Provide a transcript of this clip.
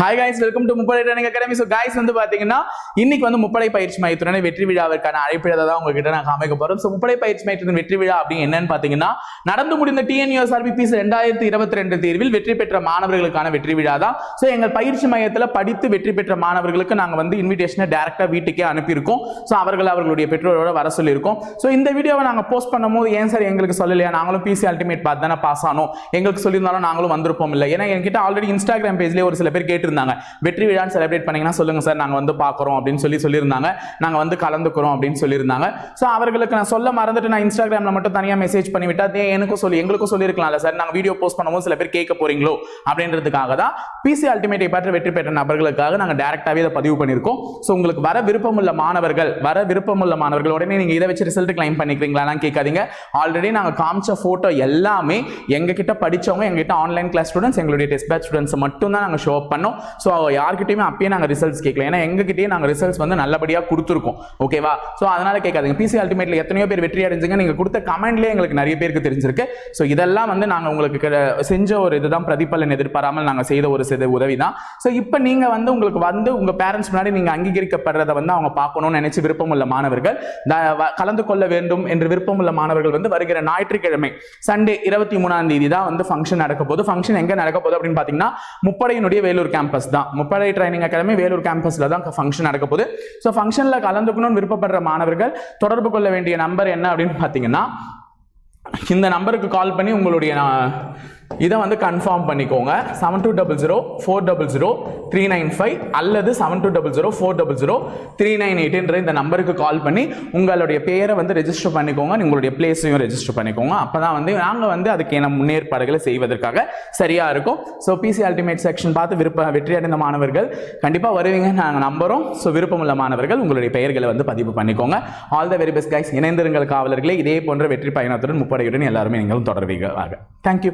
Hi guys welcome to முப்படை training academy so guys வந்து பார்த்தீங்கன்னா இன்னைக்கு வந்து முப்படை பயிற்சி மையத்துடன் வெற்றி விழாவிற்கான அழைப்பிழதை தான் உங்ககிட்ட நான் காமிக்க போகிறோம் ஸோ முப்படை பயிற்சி மையத்தின் வெற்றி விழா அப்படின்னு என்னன்னு பார்த்தீங்கன்னா நடந்து முடிந்த டிஎன்யூஎஸ்ஆர்பி பிசி ரெண்டாயிரத்தி இருபத்தி ரெண்டு தேர்வில் வெற்றி பெற்ற மாணவர்களுக்கான வெற்றி விழா தான். ஸோ எங்கள் பயிற்சி மையத்தில் படித்து வெற்றி பெற்ற மாணவர்களுக்கு நாங்கள் வந்து இன்விடேஷனை டேரெக்டாக வீட்டுக்கே அனுப்பியிருக்கோம். ஸோ அவர்கள் அவர்களுடைய பெற்றோரோட வர சொல்லியிருக்கோம். ஸோ இந்த வீடியோவை நாங்கள் போஸ்ட் பண்ணும்போது ஏன் சார் எங்களுக்கு சொல்லலையா? நாங்களும் பிசி அல்டிமேட் பார்த்து தானே பாஸ் ஆனோம். எங்களுக்கு சொல்லியிருந்தாலும் நாங்களும் வந்திருப்போம் இல்லை. ஏன்னா என்கிட்ட ஆல்ரெடி இன்ஸ்டாகிராம் பேஜ்லேயே ஒரு சில பேர் சொல்லியிருந்தாங்க. வெற்றி விழான்னு செலிப்ரேட் பண்ணீங்கன்னா சொல்லுங்க சார் நாங்கள் வந்து பார்க்குறோம் அப்படின்னு சொல்லி சொல்லியிருந்தாங்க. நாங்கள் வந்து கலந்துக்கிறோம் அப்படின்னு சொல்லியிருந்தாங்க. ஸோ அவர்களுக்கு நான் சொல்ல மறந்துட்டு நான் இன்ஸ்டாகிராமில் மட்டும் தனியாக மெசேஜ் பண்ணிவிட்டா அதே எனக்கும் சொல்லி எங்களுக்கும் சொல்லியிருக்கலாம்ல சார். நாங்கள் வீடியோ போஸ்ட் பண்ணும்போது சில பேர் கேட்க போறீங்களோ அப்படின்றதுக்காக தான் பிசி அல்டிமேட்டை பற்றி வெற்றி பெற்ற நபர்களுக்காக நாங்கள் டேரக்டாகவே இதை பதிவு பண்ணியிருக்கோம். ஸோ உங்களுக்கு வர விருப்பமுள்ள மாணவர்கள் வர விருப்பமுள்ள மாணவர்கள் உடனே நீங்கள் இதை வச்சு ரிசல்ட் கிளைம் பண்ணிக்கிறீங்களான்னு கேட்காதீங்க. ஆல்ரெடி நாங்கள் காமிச்ச ஃபோட்டோ எல்லாமே எங்ககிட்ட படிச்சவங்க எங்ககிட்ட ஆன்லைன் கிளாஸ் ஸ்டூடெண்ட்ஸ் எங்களுடைய டெஸ்ட் பேட்ச் ஸ்டூடெண்ட்ஸ் மட்டும் தான் நாங்கள் ஷோ அப் பண்ணோம். ஸோ யார்கிட்டயுமே அப்பயே நாங்கள் ரிசல்ட்ஸ் கேட்கல ஏன்னா எங்ககிட்டயே நாங்கள் ரிசல்ட்ஸ் வந்து நல்லபடியாக கொடுத்துருக்கோம். ஓகேவா ஸோ அதனால கேட்காதுங்க. பிசி அல்டிமேட்ல எத்தனையோ பேர் வெற்றி அடைஞ்சுங்க. நீங்கள் கொடுத்த கமெண்ட்லேயே எங்களுக்கு நிறைய பேருக்கு தெரிஞ்சிருக்கு. ஸோ இதெல்லாம் வந்து நாங்கள் உங்களுக்கு செஞ்ச ஒரு இதுதான். பிரதிபலன் எதிர்பாராமல் நாங்கள் செய்த ஒரு சித உதவி தான் ஸோ இப்போ நீங்கள் வந்து உங்களுக்கு வந்து உங்கள் பேரண்ட்ஸ் முன்னாடி நீங்கள் அங்கீகரிக்கப்படுறதை வந்து அவங்க பார்க்கணும்னு நினைச்சு விருப்பம் உள்ள மாணவர்கள் கலந்து கொள்ள வேண்டும் என்று விருப்பமுள்ள மாணவர்கள் வந்து வருகிற ஞாயிற்றுக்கிழமை சண்டே இருபத்தி மூணாம் தேதி தான் வந்து ஃபங்க்ஷன் நடக்க போகுது. ஃபங்க்ஷன் எங்கே நடக்க போகுது அப்படின்னு பார்த்தீங்கன்னா முப்படையினுடைய வேலூர் கேம்ப் கேம்பஸ் தான். முப்படை ட்ரைனிங் அகாடமி வேலூர் கேம்பஸில் தான் ஃபங்க்ஷன் நடக்க போகுது. ஸோ ஃபங்க்ஷனில் கலந்துக்கணும்னு விருப்பப்படுற மாணவர்கள் தொடர்பு கொள்ள வேண்டிய நம்பர் என்ன அப்படின்னு பார்த்தீங்கன்னா இந்த நம்பருக்கு கால் பண்ணி உங்களுடைய இதை வந்து கன்ஃபார்ம் பண்ணிக்கோங்க. Seven two double zero four double zero three nine five அல்லது seven two double zero four double zero three nine எயிட்ன்ற இந்த நம்பருக்கு கால் பண்ணி உங்களுடைய பேரை வந்து ரெஜிஸ்டர் பண்ணிக்கோங்க. உங்களுடைய பிளேஸையும் ரெஜிஸ்டர் பண்ணிக்கோங்க. அப்போ தான் வந்து நாங்கள் வந்து அதுக்கான முன்னேற்பாடுகளை செய்வதற்காக சரியாக இருக்கும். ஸோ பிசி அல்டிமேட் செக்ஷன் பார்த்து விருப்ப வெற்றி அடைந்த மாணவர்கள் கண்டிப்பாக வருவீங்க. நாங்கள் நம்புகிறோம் ஸோ விருப்பமுள்ள மாணவர்கள் உங்களுடைய பெயர்களை வந்து பதிவு பண்ணிக்கோங்க. All the very best guys இணைந்திருங்கள் காவலர்களே. இதே போன்ற வெற்றி பயணத்துடன் முப்படையுடன் எல்லாருமே நீங்களும் தொடர்வீங்க. தேங்க்யூ